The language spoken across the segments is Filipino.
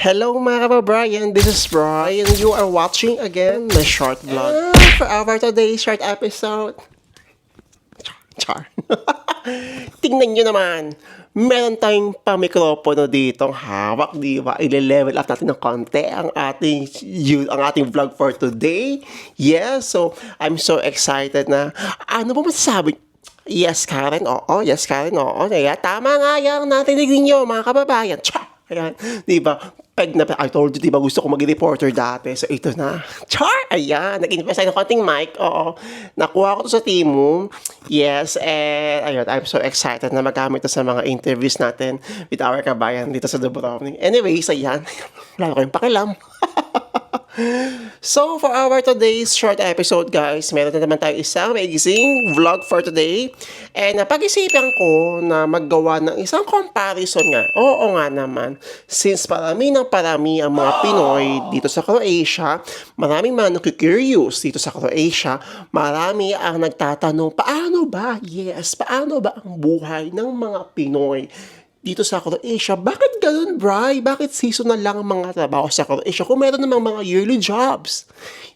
Hello mga kababayan, this is Brian. You are watching again my short vlog for our today's short episode. Char. Tingnan nyo naman. Meron tayong pamikropono dito hawak, di ba? Ile-level up natin ng konti ang ating, yun, ang ating vlog for today. Yes, so I'm so excited na, ano ba masasabi? Yes, Karen, oo. Yes, Karen, oo. Kaya tama nga yung natinig ninyo, mga kababayan. Char! Ayan, di ba? Peg na, I told you, di ba, gusto ko maging reporter dati. So, ito na. Char! Ayan, nag-invest ng konting mic. Oo. Nakuha ko to sa Timu. Yes, and ayun, I'm so excited na magamit to sa mga interviews natin with our kabayan dito sa Dubrovnik. Anyways, ayan. Wala ko yung pakilam. So, for our today's short episode, guys, meron na naman tayo isang amazing vlog for today. And napag-isipan ko na maggawa ng isang comparison nga. Oo nga naman. Since parami ng parami ang mga Pinoy dito sa Croatia, maraming mga nakikurious dito sa Croatia, marami ang nagtatanong, paano ba, yes, paano ba ang buhay ng mga Pinoy dito sa Croatia. Bakit ganun, Bri? Bakit seasonal lang ang mga trabaho sa Croatia kung meron namang mga yearly jobs?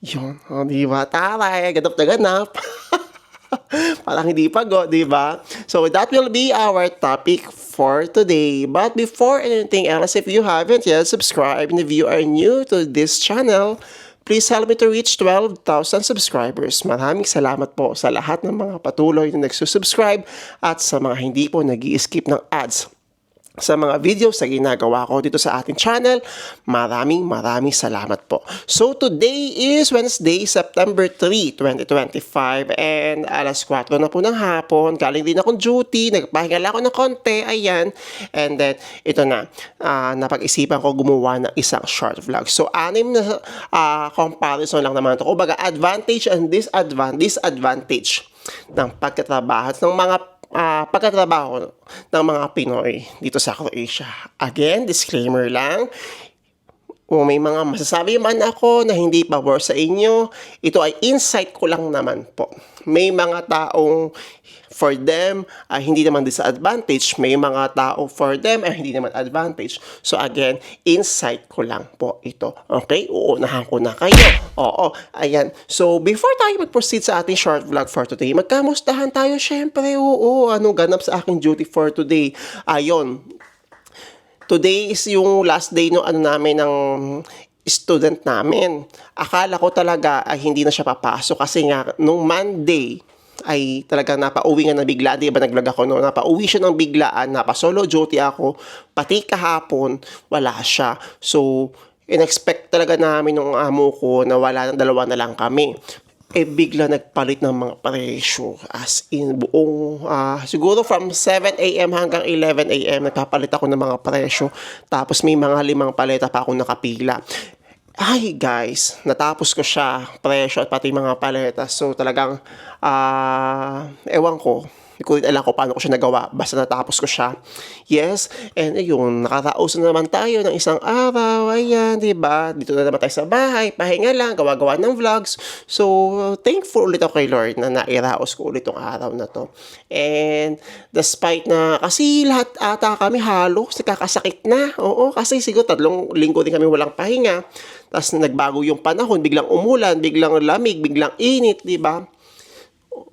Yun, oh, di ba? Taray, ganap na ganap. Parang hindi pagod, di ba? So that will be our topic for today. But before anything else, if you haven't yet subscribed and if you are new to this channel, please help me to reach 12,000 subscribers. Maraming salamat po sa lahat ng mga patuloy na nagsusubscribe at sa mga hindi po nag skip ng ads sa mga videos na ginagawa ko dito sa ating channel. Maraming maraming salamat po. So today is Wednesday, September 3, 2025 and alas 4 na po ng hapon. Galing din akong duty, nagpahinga lang ako ng konti, ayan. And then ito na, uh, napag-isipan ko gumawa ng isang short vlog. So anim na uh, comparison lang naman ito. Kumbaga advantage and disadvantage, disadvantage ng pagkatrabaho ng mga uh, pagkatrabaho ng mga Pinoy dito sa Croatia. Again, disclaimer lang, kung may mga masasabi man ako na hindi pabor sa inyo, ito ay insight ko lang naman po. May mga taong for them ay hindi naman disadvantage. May mga tao for them ay hindi naman advantage. So again, insight ko lang po ito. Okay? Uunahan ko na kayo. Oo. Ayan. So before tayo mag-proceed sa ating short vlog for today, magkamustahan tayo syempre. Oo. Anong ganap sa aking duty for today? Ayon. Today is yung last day no ano namin ng student namin. Akala ko talaga ay hindi na siya papasok kasi nga nung Monday ay talaga napauwi nga na bigla. Di ba nag-vlog ako no? Napauwi siya ng biglaan, napa-solo duty ako. Pati kahapon, wala siya. So, in-expect talaga namin ng amo ko na wala ng dalawa na lang kami eh bigla nagpalit ng mga presyo as in buong uh, siguro from 7 a.m. hanggang 11 a.m. nagpapalit ako ng mga presyo tapos may mga limang paleta pa ako nakapila ay guys, natapos ko siya, presyo at pati mga paleta. So talagang, uh, ewan ko, hindi ko rin alam ko paano ko siya nagawa. Basta natapos ko siya. Yes. And ayun, nakaraos na naman tayo ng isang araw. Ayan, di ba? Dito na naman tayo sa bahay. Pahinga lang, gawa-gawa ng vlogs. So, thankful ulit ako kay Lord na nairaos ko ulit tong araw na to. And despite na, kasi lahat ata kami halos nakakasakit na. Oo, kasi siguro tatlong linggo din kami walang pahinga. Tapos nagbago yung panahon, biglang umulan, biglang lamig, biglang init, di ba?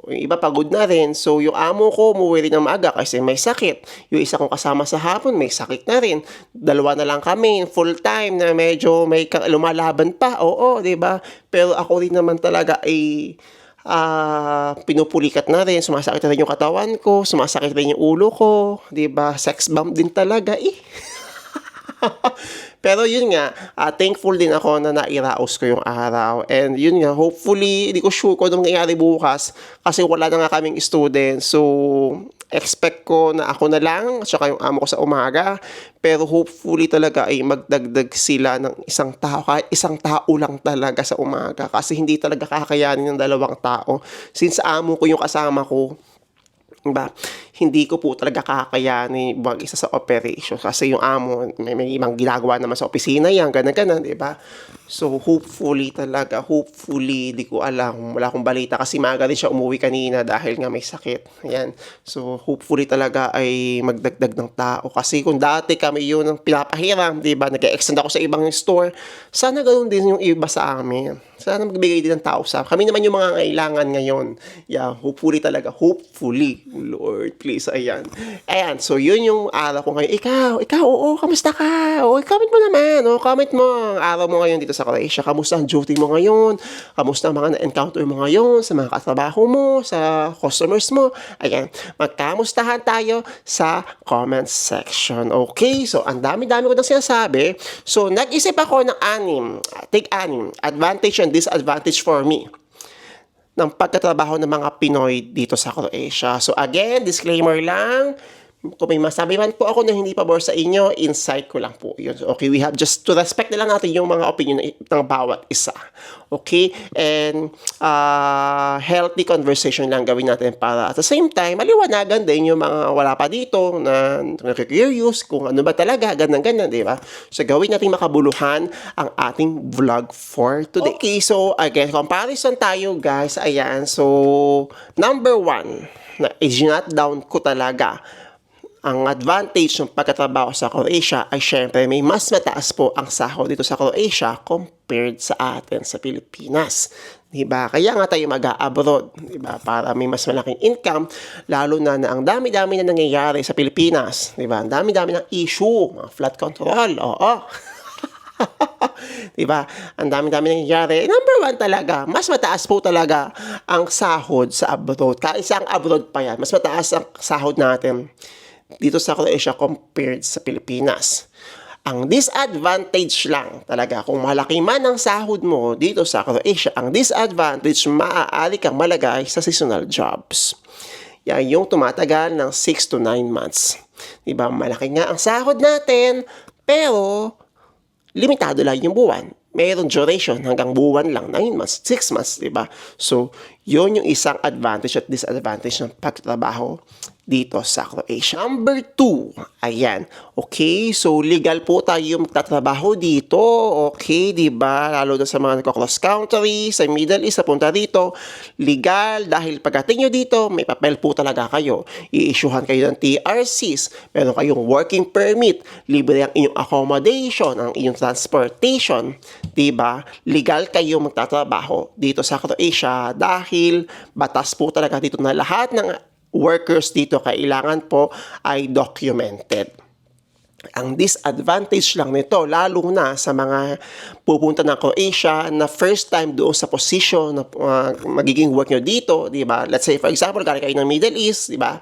Yung iba pagod na rin. So, yung amo ko umuwi rin ng maaga kasi may sakit. Yung isa kong kasama sa hapon, may sakit na rin. Dalawa na lang kami, full time na medyo may lumalaban pa. Oo, di ba? Pero ako rin naman talaga ay uh, pinupulikat na rin. Sumasakit na rin yung katawan ko, sumasakit rin yung ulo ko. Di ba? Sex bomb din talaga eh. Pero yun nga, uh, thankful din ako na nairaos ko yung araw. And yun nga, hopefully, hindi ko sure kung anong nangyayari bukas kasi wala na nga kaming student. So, expect ko na ako na lang at saka yung amo ko sa umaga. Pero hopefully talaga ay magdagdag sila ng isang tao. Kahit isang tao lang talaga sa umaga. Kasi hindi talaga kakayanin ng dalawang tao. Since amo ko yung kasama ko, Diba? Hindi ko po talaga kakayanin mag-isa sa operation kasi yung amo, may, may ibang ginagawa naman sa opisina yan, ganun-ganun, di ba? So, hopefully talaga, hopefully, di ko alam, wala akong balita kasi maaga rin siya umuwi kanina dahil nga may sakit. Ayan. So, hopefully talaga ay magdagdag ng tao kasi kung dati kami yun ang pinapahiram, di ba? Nag-extend ako sa ibang store, sana ganoon din yung iba sa amin. Sana magbigay din ng tao sa kami naman yung mga kailangan ngayon. Yeah, hopefully talaga, hopefully, Lord, please, ayan. Ayan, so yun yung araw ko ngayon. Ikaw, ikaw, oo, kamusta ka? Oo, comment mo naman, oo, comment mo ang araw mo ngayon dito sa Croatia. Kamusta ang duty mo ngayon? Kamusta ang mga na-encounter mo ngayon sa mga katrabaho mo, sa customers mo? Ayan, magkamustahan tayo sa comment section. Okay, so ang dami-dami ko nang sinasabi. So, nag-isip ako ng anim, take anim, advantage and disadvantage for me ng pagkatrabaho ng mga Pinoy dito sa Croatia. So again, disclaimer lang, kung may masabi man po ako na hindi pabor sa inyo, insight ko lang po yun. Okay, we have just to respect na lang natin yung mga opinion ng bawat isa. Okay? And uh, healthy conversation lang gawin natin para at the same time, maliwanagan din yung mga wala pa dito na curious kung ano ba talaga, ganyan-ganyan, di ba? So gawin natin makabuluhan ang ating vlog for today. Okay, so again, comparison tayo guys. Ayan, so number one, na is-not down ko talaga ang advantage ng pagkatrabaho sa Croatia ay syempre may mas mataas po ang sahod dito sa Croatia compared sa atin sa Pilipinas. 'Di ba? Kaya nga tayo mag-abroad, 'di ba? Para may mas malaking income lalo na na ang dami-dami na nangyayari sa Pilipinas, 'di ba? Ang dami-dami ng issue, mga flood control. Oo. 'Di ba? Ang dami-dami nangyayari. Number one talaga, mas mataas po talaga ang sahod sa abroad. Kaisa ang abroad pa yan, mas mataas ang sahod natin dito sa Croatia compared sa Pilipinas. Ang disadvantage lang talaga, kung malaki man ang sahod mo dito sa Croatia, ang disadvantage, maaari kang malagay sa seasonal jobs. Yan yung tumatagal ng 6 to 9 months. Diba? Malaki nga ang sahod natin, pero limitado lang yung buwan. Mayroong duration hanggang buwan lang, 9 months, 6 months, di ba? So, yun yung isang advantage at disadvantage ng pagtrabaho dito sa Croatia. Number two, ayan. Okay, so legal po tayo magtatrabaho dito. Okay, di ba? Lalo na sa mga nagko-cross country, sa Middle East, punta dito. Legal, dahil pagdating nyo dito, may papel po talaga kayo. I-issuehan kayo ng TRCs, meron kayong working permit, libre ang inyong accommodation, ang inyong transportation, di ba? Legal kayo magtatrabaho dito sa Croatia dahil batas po talaga dito na lahat ng workers dito kailangan po ay documented. Ang disadvantage lang nito, lalo na sa mga pupunta ng Croatia na first time doon sa position na uh, magiging work nyo dito, di ba? Let's say, for example, galing kayo ng Middle East, di ba?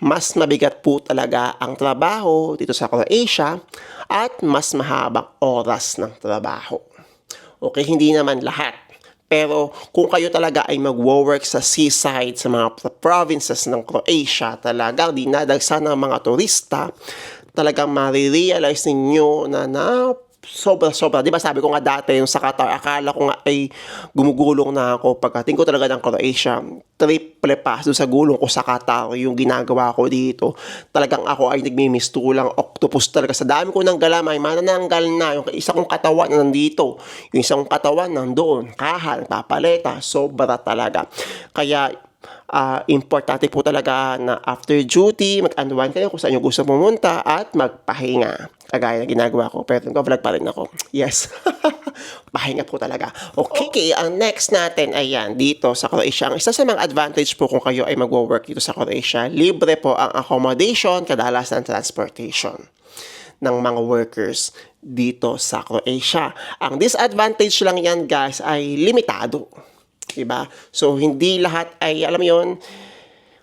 Mas mabigat po talaga ang trabaho dito sa Croatia at mas mahabang oras ng trabaho. Okay, hindi naman lahat pero kung kayo talaga ay magwo-work sa seaside, sa mga provinces ng Croatia, talagang dinadagsan ng mga turista, talagang marirealize ninyo na na sobra-sobra. Di ba sabi ko nga dati, yung sa Qatar, akala ko nga ay gumugulong na ako. Pagkating ko talaga ng Croatia, triple pass doon sa gulong ko sa Qatar, yung ginagawa ko dito. Talagang ako ay nagmimistulang octopus talaga. Sa dami ko ng galamay, manananggal na. Yung isa kong katawan na nandito. Yung isang katawan nandoon. Kahal, papaleta. Sobra talaga. Kaya, uh, importante po talaga na after duty, mag-unwind kayo kung saan nyo gusto pumunta at magpahinga. Kagaya na ginagawa ko. Pero nag-vlog pa rin ako. Yes. Pahinga po talaga. Okay, okay, ang next natin ay yan, dito sa Croatia. Ang isa sa mga advantage po kung kayo ay magwo-work dito sa Croatia, libre po ang accommodation, kadalasan transportation ng mga workers dito sa Croatia. Ang disadvantage lang yan guys ay limitado. Diba? So, hindi lahat ay, alam yun,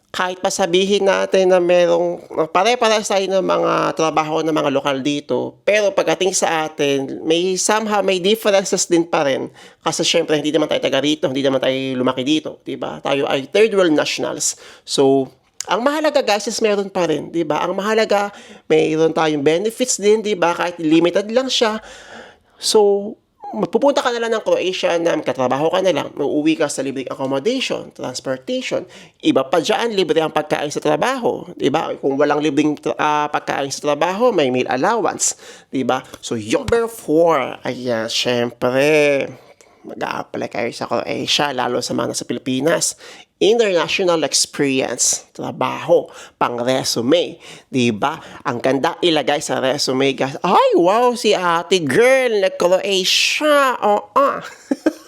kahit pa sabihin natin na merong pare-pares tayo ng mga trabaho ng mga lokal dito, pero pagdating sa atin, may somehow may differences din pa rin. Kasi syempre, hindi naman tayo taga rito, hindi naman tayo lumaki dito, di ba? Tayo ay third world nationals. So, ang mahalaga guys is meron pa rin, 'di ba? Ang mahalaga mayroon tayong benefits din, 'di ba? Kahit limited lang siya. So, magpupunta ka na lang ng Croatia na magkatrabaho ka na lang, uuwi ka sa libreng accommodation, transportation, iba pa dyan, libre ang pagkain sa trabaho, di ba? Kung walang libreng uh, pagkain sa trabaho, may meal allowance, di ba? So, number four, ayan, syempre, mag-a-apply kayo sa Croatia, lalo sa mga nasa Pilipinas. International experience, trabaho, pang resume, di ba? Ang ganda ilagay sa resume, guys. Ay, wow, si ate girl, nag-Croatia, oo.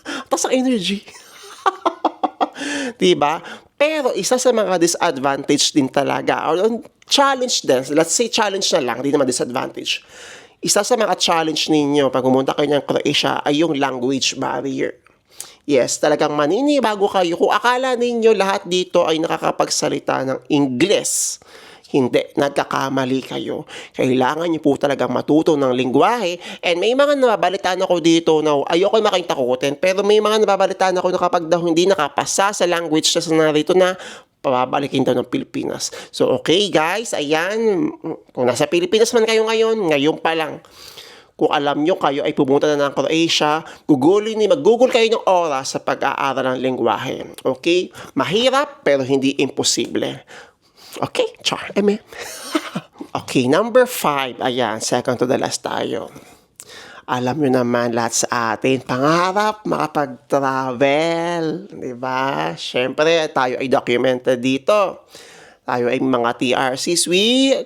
Oh, Tapos ang energy. di ba? Pero isa sa mga disadvantage din talaga, or challenge din, let's say challenge na lang, hindi naman disadvantage isa sa mga challenge ninyo pag pumunta kayo ng Croatia ay yung language barrier. Yes, talagang maninibago kayo kung akala ninyo lahat dito ay nakakapagsalita ng Ingles. Hindi, nagkakamali kayo. Kailangan niyo po talagang matuto ng lingwahe. And may mga nababalitaan ako dito na ayoko makita kukutin, pero may mga nababalitaan ako na kapag daw hindi nakapasa sa language na narito na pababalikin daw ng Pilipinas. So, okay guys, ayan. Kung nasa Pilipinas man kayo ngayon, ngayon pa lang. Kung alam nyo kayo ay pumunta na ng Croatia, gugulin ni mag-google kayo ng oras sa pag-aaral ng lingwahe. Okay? Mahirap, pero hindi imposible. Okay? Char, eme. okay, number five. Ayan, second to the last tayo alam nyo naman lahat sa atin, pangarap makapag-travel, di ba? Siyempre, tayo ay documented dito. Tayo ay mga TRCs. We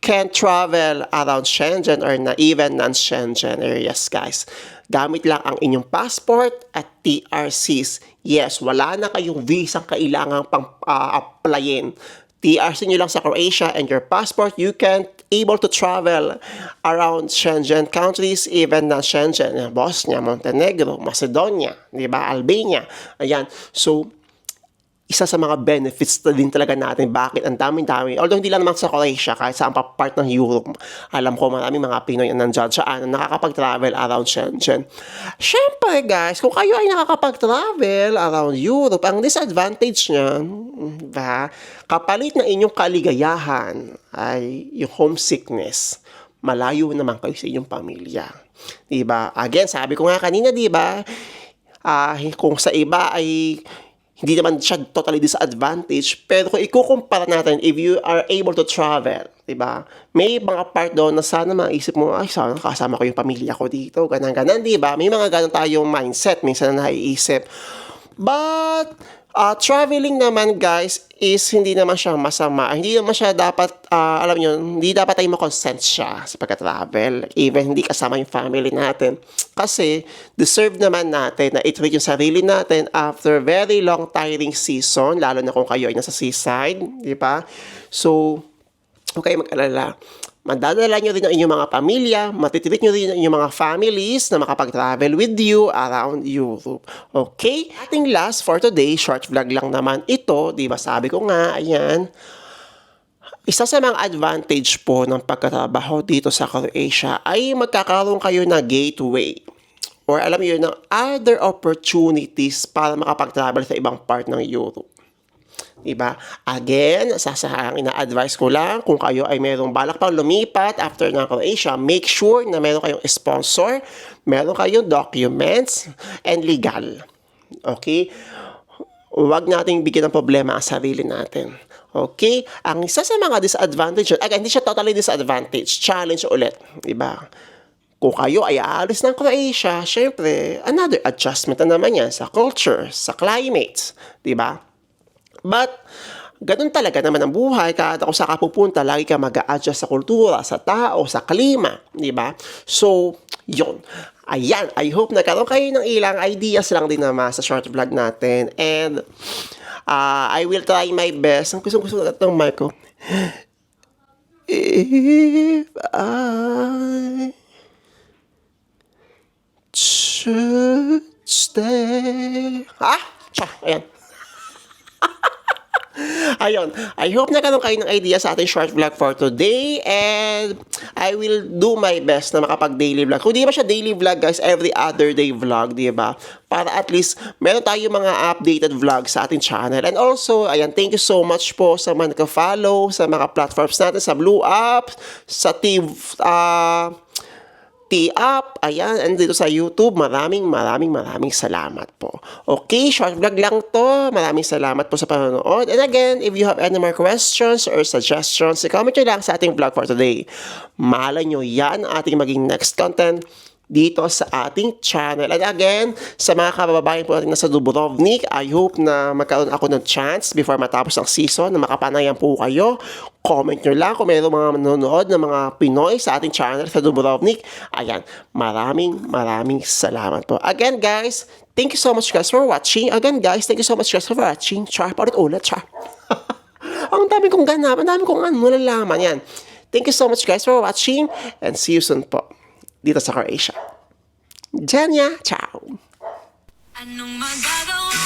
can travel around Shenzhen or na even non-Shenzhen areas, guys. Gamit lang ang inyong passport at TRCs. Yes, wala na kayong visa kailangan pang uh, applyin. TRC nyo lang sa Croatia and your passport, you can able to travel around Schengen countries, even na Schengen, Bosnia, Montenegro, Macedonia, di ba, Albania. Ayan. So, isa sa mga benefits na din talaga natin. Bakit? Ang daming-dami. Although hindi lang naman sa Croatia, kahit sa pa part ng Europe, alam ko maraming mga Pinoy na nandyan saan na nakakapag-travel around Shenzhen. Siyempre guys, kung kayo ay nakakapag-travel around Europe, ang disadvantage niya, ba, kapalit na inyong kaligayahan ay yung homesickness. Malayo naman kayo sa inyong pamilya. Diba? Again, sabi ko nga kanina, diba? Uh, kung sa iba ay hindi naman siya totally disadvantage, pero kung ikukumpara natin, if you are able to travel, di ba? May mga part doon na sana maisip mo, ay, sana kasama ko yung pamilya ko dito, ganang-ganan, di ba? May mga ganun tayong mindset, minsan na naiisip. But, Uh, traveling naman guys is hindi naman siya masama. Hindi naman siya dapat, uh, alam nyo, hindi dapat tayo makonsent siya sa pagka-travel. Even hindi kasama yung family natin. Kasi deserve naman natin na i-treat yung sarili natin after very long tiring season, lalo na kung kayo ay nasa seaside, di ba? So, okay mag-alala madadala nyo rin ang inyong mga pamilya, matitreat nyo rin ang inyong mga families na makapag-travel with you around Europe. Okay? Ating last for today, short vlog lang naman ito. Di ba sabi ko nga, ayan. Isa sa mga advantage po ng pagkatrabaho dito sa Croatia ay magkakaroon kayo na gateway or alam niyo ng other opportunities para makapag-travel sa ibang part ng Europe. Diba? Again, sasahang ina-advise ko lang kung kayo ay mayroong balak pang lumipat after ng Croatia, make sure na meron kayong sponsor, meron kayong documents, and legal. Okay? Huwag nating bigyan ng problema ang sarili natin. Okay? Ang isa sa mga disadvantage, again, hindi siya totally disadvantage, challenge ulit. Diba? Kung kayo ay aalis ng Croatia, syempre, another adjustment na naman yan sa culture, sa climate. Diba? But, ganun talaga naman ang buhay. Kada kung sa kapupunta, lagi ka mag adjust sa kultura, sa tao, sa klima. Di ba? So, yun. Ayan, I hope nagkaroon kayo ng ilang ideas lang din naman sa short vlog natin. And, uh, I will try my best. Ang gusto gusto ng mic ko. If I should stay... Ah! Cha, ayan. Ayun, I hope nagkaroon kayo ng idea sa ating short vlog for today and I will do my best na makapag-daily vlog. Kung di ba siya daily vlog guys, every other day vlog, di ba? Para at least meron tayo mga updated vlog sa ating channel. And also, ayan, thank you so much po sa mga nagka-follow sa mga platforms natin, sa Blue App, sa Team, uh, T-Up, ayan, and dito sa YouTube, maraming maraming maraming salamat po. Okay, short vlog lang to. Maraming salamat po sa panonood. And again, if you have any more questions or suggestions, comment nyo lang sa ating vlog for today. Malay nyo yan ating maging next content dito sa ating channel. And again, sa mga kababayan po natin nasa Dubrovnik, I hope na magkaroon ako ng chance before matapos ang season na makapanayan po kayo. Comment nyo lang kung mayroong mga manonood ng mga Pinoy sa ating channel sa Dubrovnik. Ayan, maraming maraming salamat po. Again guys, thank you so much guys for watching. Again guys, thank you so much guys for watching. Char, paulit ulit, char. ang dami kong ganap, ang dami kong ano, nalalaman yan. Thank you so much guys for watching and see you soon po dito sa Croatia. Jenya, ciao! Anong magagawa